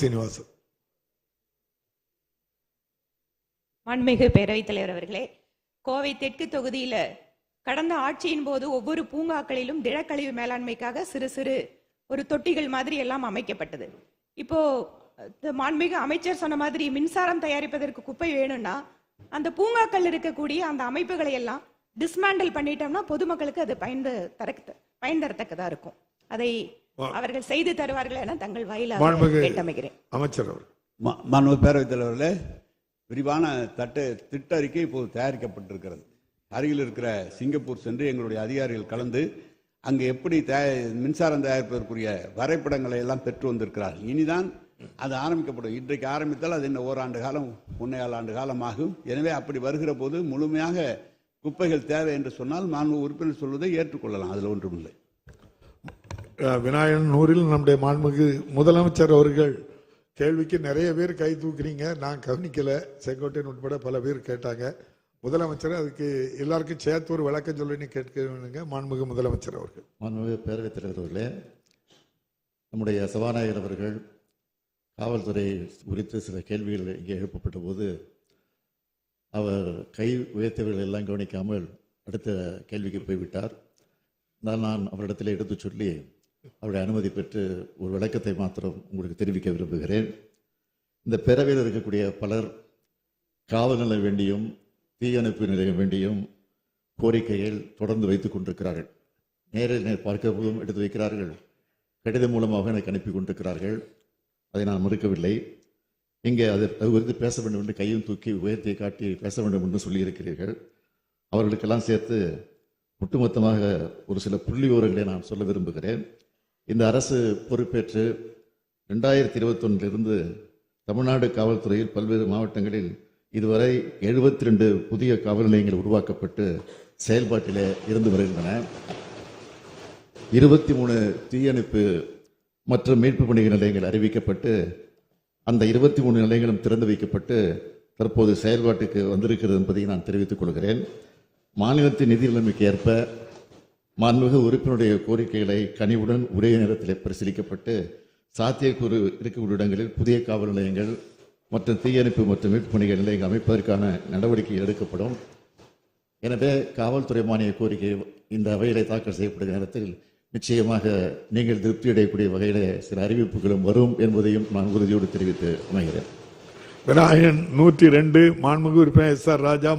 சீனிவாசன். மாண்புமிகு பேரவைத் தலைவர் அவர்களே கோவை தெற்கு தொகுதியில கடந்த ஆட்சியின் போது ஒவ்வொரு பூங்காக்களிலும் திடக்கழிவு மேலாண்மைக்காக சிறு சிறு ஒரு தொட்டிகள் மாதிரி எல்லாம் அமைக்கப்பட்டது. இப்போ மாண்புமிகு அமைச்சர் சொன்ன மாதிரி மின்சாரம் தயாரிப்பதற்கு குப்பை வேணும்னா அந்த பூங்காக்கள் இருக்கக்கூடிய அந்த அமைப்புகளை எல்லாம் டிஸ்மேண்டில் பண்ணிட்டோம்னா பொதுமக்களுக்கு அது பயன் தர பயன் தரத்தக்கதா இருக்கும். அதை அவர்கள் செய்து தருவார்கள் என தங்கள் வாயிலாக கேட்டமைகிறேன் அமைச்சர் அவர் மாண்பு பேரவைத் தலைவர்களே விரிவான தட்டு திட்ட அறிக்கை இப்போது தயாரிக்கப்பட்டிருக்கிறது. அருகில் இருக்கிற சிங்கப்பூர் சென்று எங்களுடைய அதிகாரிகள் கலந்து அங்கே எப்படி தயா- மின்சாரம் தயாரிப்பதற்குரிய வரைபடங்களை எல்லாம் பெற்று வந்திருக்கிறார்கள். இனிதான் அது ஆரம்பிக்கப்படும். இன்றைக்கு ஆரம்பித்தால் அது இன்னும் ஓராண்டு காலம் ஒன்னேகால் ஆண்டு காலம் ஆகும் எனவே அப்படி வருகிற போது முழுமையாக குப்பைகள் தேவை என்று சொன்னால் மாண்பு உறுப்பினர் சொல்வதை ஏற்றுக்கொள்ளலாம். அதில் ஒன்றுமில்லை. விநாயகனூரில் விநாயகன் நம்முடைய மாண்புமிகு முதலமைச்சர் அவர்கள் கேள்விக்கு நிறைய பேர் கை தூக்குறீங்க. நான் கவனிக்கலை. செங்கோட்டையன் உட்பட பல பேர் கேட்டாங்க. முதலமைச்சர் அதுக்கு எல்லாருக்கும் சேர்த்து ஒரு விளக்கம் சொல்லி கேட்க மாண்புமிகு முதலமைச்சர் அவர்கள். மாண்புமிகு பேரவைத் தலைவர் அவர்களே நம்முடைய சபாநாயகர் அவர்கள் காவல்துறை குறித்து சில கேள்விகள் இங்கே எழுப்பப்பட்ட போது அவர் கை உயர்த்தவர்கள் எல்லாம் கவனிக்காமல் அடுத்த கேள்விக்கு போய்விட்டார். நான் நான் அவரிடத்தில் எடுத்துச் சொல்லி அவருடைய அனுமதி பெற்று ஒரு விளக்கத்தை மாத்திரம் உங்களுக்கு தெரிவிக்க விரும்புகிறேன். இந்த பேரவையில் இருக்கக்கூடிய பலர் காவல் நிலையம் வேண்டியும் தீயணைப்பு நிலையம் வேண்டியும் கோரிக்கைகள் தொடர்ந்து வைத்துக் கொண்டிருக்கிறார்கள். நேரில் நேர் பார்க்க போதும் எடுத்து வைக்கிறார்கள். கடிதம் மூலமாக எனக்கு அனுப்பி கொண்டிருக்கிறார்கள். அதை நான் மறுக்கவில்லை. இங்கே அது அது குறித்து பேச வேண்டும் என்று கையும் தூக்கி உயர்த்தி காட்டி பேச வேண்டும் என்று சொல்லியிருக்கிறீர்கள். அவர்களுக்கெல்லாம் சேர்த்து ஒட்டுமொத்தமாக ஒரு சில புள்ளி விவரங்களை நான் சொல்ல விரும்புகிறேன். இந்த அரசு பொறுப்பேற்று ரெண்டாயிரத்தி இருபத்தொன்னிலிருந்து தமிழ்நாடு காவல்துறையில் பல்வேறு மாவட்டங்களில் இதுவரை எழுபத்தி ரெண்டு புதிய காவல் நிலையங்கள் உருவாக்கப்பட்டு செயல்பாட்டிலே இருந்து வருகின்றன. இருபத்தி மூணு தீயணைப்பு மற்றும் மீட்பு பணிகள் நிலையங்கள் அறிவிக்கப்பட்டு அந்த இருபத்தி மூணு நிலையங்களும் திறந்து வைக்கப்பட்டு தற்போது செயல்பாட்டுக்கு வந்திருக்கிறது என்பதை நான் தெரிவித்துக் கொள்கிறேன். மாநிலத்தின் நிதி நிலைமைக்கு ஏற்ப மாண்புமிகு உறுப்பினருடைய கோரிக்கைகளை கனிவுடன் ஒரே நேரத்தில் பரிசீலிக்கப்பட்டு சாத்தியக்கூறு இருக்கக்கூடிய இடங்களில் புதிய காவல் நிலையங்கள் மற்றும் தீயணைப்பு மற்றும் மீட்பு பணிகள் நிலையங்கள் அமைப்பதற்கான நடவடிக்கை எடுக்கப்படும். எனவே காவல்துறை மானிய கோரிக்கை இந்த அவையிலே தாக்கல் செய்யப்படுகிற நேரத்தில் நிச்சயமாக நீங்கள் திருப்தி அடையக்கூடிய வகையிலே சில அறிவிப்புகளும் வரும் என்பதையும் நான் உறுதியோடு தெரிவித்து அமைகிறேன். விநாயகன் நூற்றி ரெண்டு மாண்புமிகு உறுப்பினர் எஸ் ஆர் ராஜா